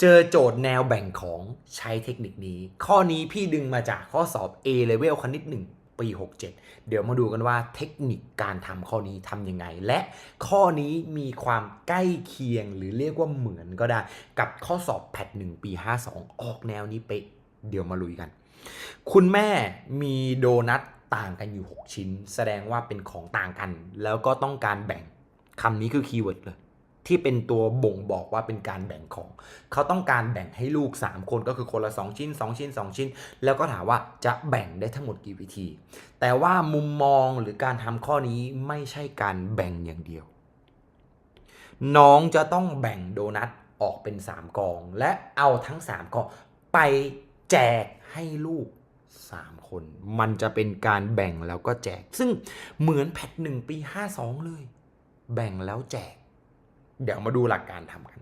เจอโจทย์แนวแบ่งของใช้เทคนิคนี้ ข้อนี้พี่ดึงมาจากข้อสอบ A level คณิต1 ปี 67 เดี๋ยวมาดูกันว่าเทคนิคการทำข้อนี้ทำยังไง และข้อนี้มีความใกล้เคียงหรือเรียกว่าเหมือนก็ได้ กับข้อสอบแพท1ปี 52 ออกแนวนี้เป๊ะเดี๋ยวมาลุยกัน คุณแม่มีโดนัทต่างกันอยู่ 6 ชิ้น แสดงว่าเป็นของต่างกัน แล้วก็ต้องการแบ่งคำนี้คือคีย์เวิร์ดเลย ที่เป็นตัวบ่งบอกว่าเป็นการแบ่งของ เขาต้องการแบ่งให้ลูก 3 คนก็คือคนละ 2 ชิ้น 2 ชิ้น 2 ชิ้น แล้วก็ถามว่าจะแบ่งได้ทั้งหมดกี่วิธี แต่ว่ามุมมองหรือการทำข้อนี้ไม่ใช่การแบ่งอย่างเดียว น้องจะต้องแบ่งโดนัทออกเป็น 3 กอง และเอาทั้ง 3กองไปแจกให้ลูก 3 คน มันจะเป็นการแบ่งแล้วก็แจก ซึ่งเหมือนแพทหนึ่งปี 52 เลย แบ่งแล้วแจก เดี๋ยวมาดูหลักการทำกัน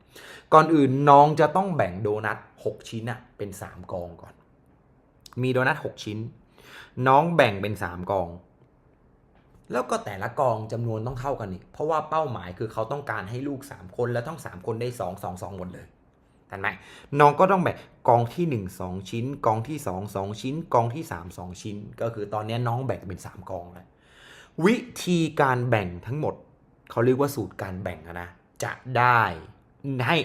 ก่อนอื่นน้องจะต้องแบ่งโดนัท6ชิ้นอะเป็น 3 กองก่อน มีโดนัท6ชิ้น น้องแบ่งเป็น 3 กอง แล้วก็แต่ละกองจำนวนต้องเท่ากันนี่เพราะว่าเป้าหมายคือเขาต้องการให้ลูก 3 คนแล้วต้อง 3 คนได้ 2 2 2หมดเลยเห็นไหมน้องก็ต้องแบ่งกองที่ 1 2 ชิ้น กองที่ 2 2 ชิ้น กองที่ 3 2 ชิ้น ก็คือตอนนี้น้องแบ่งเป็น 3 กองแล้ววิธีการแบ่งทั้งหมด เขาเรียกว่าสูตรการแบ่งอะนะ จะได้ให้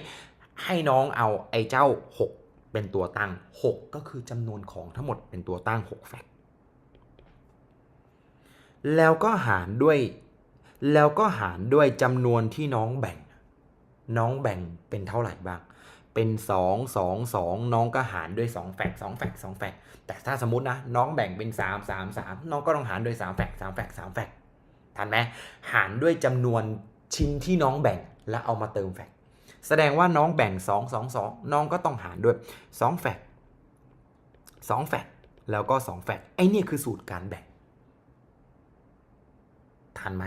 ให้น้องเอาไอ้เจ้า 6 เป็นตัวตั้ง 6 ก็คือจำนวนของทั้งหมดเป็นตัวตั้ง 6 แฟกต์แล้วก็หารด้วยแล้วก็หารด้วยจำนวนที่น้องแบ่ง น้องแบ่งเป็นเท่าไหร่บ้าง เป็น 2 2 2 น้องก็หารด้วย 2 แฟกต์2แฟกต์2แฟกต์แต่ถ้าสมมตินะน้องแบ่งเป็น 3 3 3 น้องก็ต้องหารด้วย 3 แฟกต์3แฟกต์3แฟกต์ทันไหมหารด้วยจำนวน ชิ้นที่น้องแบ่งแล้วเอามาเติมแฟกแสดงว่าน้องแบ่ง 2 2 2 น้องก็ต้องหารด้วย 2 แฟก2แฟกแล้วก็ 2 แฟกไอ้นี่คือสูตรการแบ่งทันไหม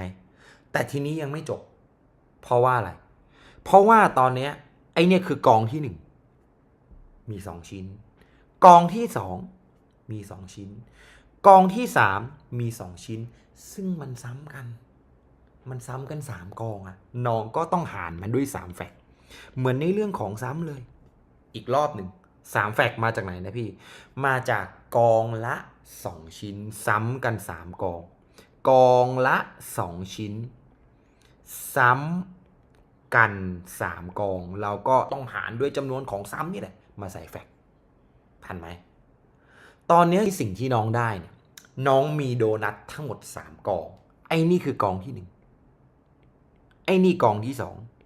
แต่ทีนี้ยังไม่จบ เพราะว่าอะไร เพราะว่าตอนเนี้ยไอเนี่คือกองที่หนึ่งมีสองชิ้น กองที่สองมีสองชิ้น กองที่สามมีสองชิ้น ซึ่งมันซ้ำกัน มันซ้ำกันสามกองอะน้องก็ต้องหารมันด้วยสามแฟกเหมือนในเรื่องของซ้ำเลย อีกรอบหนึ่งสามแฟกมาจากไหนนะพี่ มาจากกองละสองชิ้น ซ้ำกันสามกอง กองละสองชิ้น ซ้ำกันสามกอง เราก็ต้องหารด้วยจำนวนของซ้ำนี่แหละ มาใส่แฟกทันไหม ตอนนี้สิ่งที่น้องได้เนี่ยน้องมีโดนัททั้งหมด 3 กอง ไอ้นี่คือกองที่ 1 อ้นี่กองที่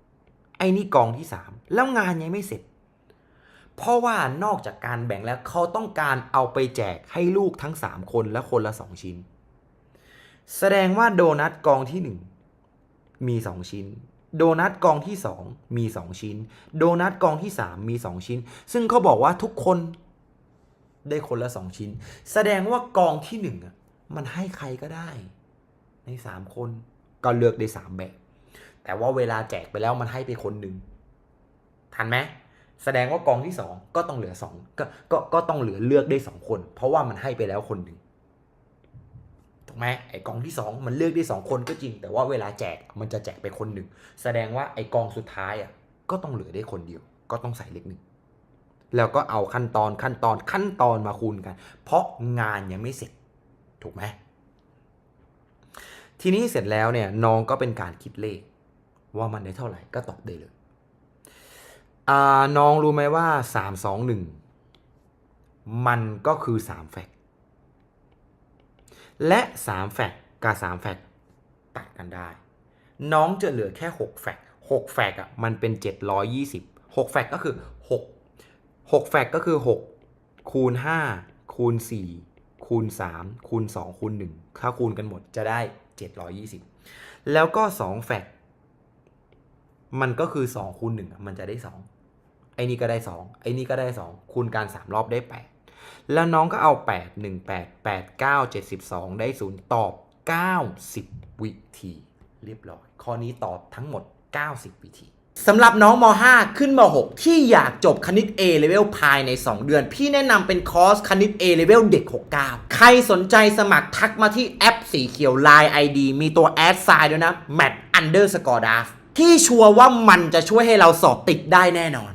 2ไอ้นี่กองที่3แล้วงานยังไม่เสร็จ เพราะว่านอกจากการแบ่งแล้วเขาต้องการเอาไปแจกให้ลูกทั้ง3คนและคนละ2ชิ้น แสดงว่าโดนัทกองที่1มี2ชิ้นโดนัทกองที่ 2 มี 2 ชิ้น โดนัทกองที่ 3 มี 2 ชิ้น ซึ่งเขาบอกว่าทุกคนได้คนละ 2 ชิ้น แสดงว่ากองที่1อะมันให้ใครก็ได้ ใน 3 คนก็เลือกได้ 3 แบบ แต่ว่าเวลาแจกไปแล้วมันให้ไปคนหนึ่งทันไหมแสดงว่ากองที่ 2 ก็ต้องเหลือ2ก็ก็ก็ต้องเหลือเลือกได้ 2 คน เพราะว่ามันให้ไปแล้วคนหนึ่งถูกไหมไอกองที่ 2 มันเลือกได้ 2 คนก็จริง แต่ว่าเวลาแจกมันจะแจกไปคนหนึ่งแสดงว่าไอกองสุดท้ายอะก็ต้องเหลือได้คนเดียว ก็ต้องใส่เลขหนึ่งแล้วก็เอาขั้นตอนขั้นตอนขั้นตอนมาคูณกัน เพราะงานยังไม่เสร็จ ถูกไหมทีนี้เสร็จแล้วเนี่ยน้องก็เป็นการคิดเลข ว่ามันได้เท่าไหร่ก็ตอบได้เลยน้องรู้ไหมว่า 3 2 1 มันก็คือ 3 แฟกและ 3 แฟกกับ3แฟกตัดกันได้ น้องจะเหลือแค่ 6 แฟก6แฟกอะมันเป็น 720 6แฟกก็คือ 6 6แฟกก็คือ 6 คูณ 5 คูณ 4 คูณ 3 คูณ 2 คูณ 1 ถ้าคูณกันหมดจะได้ 720 แล้วก็ 2 แฟก มันก็คือ2คูณ1อะมันจะได้ 2 ไอ้นี่ก็ได้ 2 ไอ้นี่ก็ได้ 2 คูณการ 3 รอบได้ 8 แล้วน้องก็เอา 8 1 8 8 9 72 ได้ 0 ตอบ 90 วิธี เรียบร้อย ข้อนี้ตอบทั้งหมด 90 วิธีสำหรับน้องม .5 ขึ้นม .6 ที่อยากจบคณิต A level ภายใน 2 เดือน พี่แนะนำเป็นคอร์สคณิต A level เด็ก 69 ใครสนใจสมัครทักมาที่แอปสีเขียว Line ID มีตัวแอดไซน์ด้วยนะ mat underscore d a f ที่ชัวร์ว่ามันจะช่วยให้เราสอบติดได้แน่นอน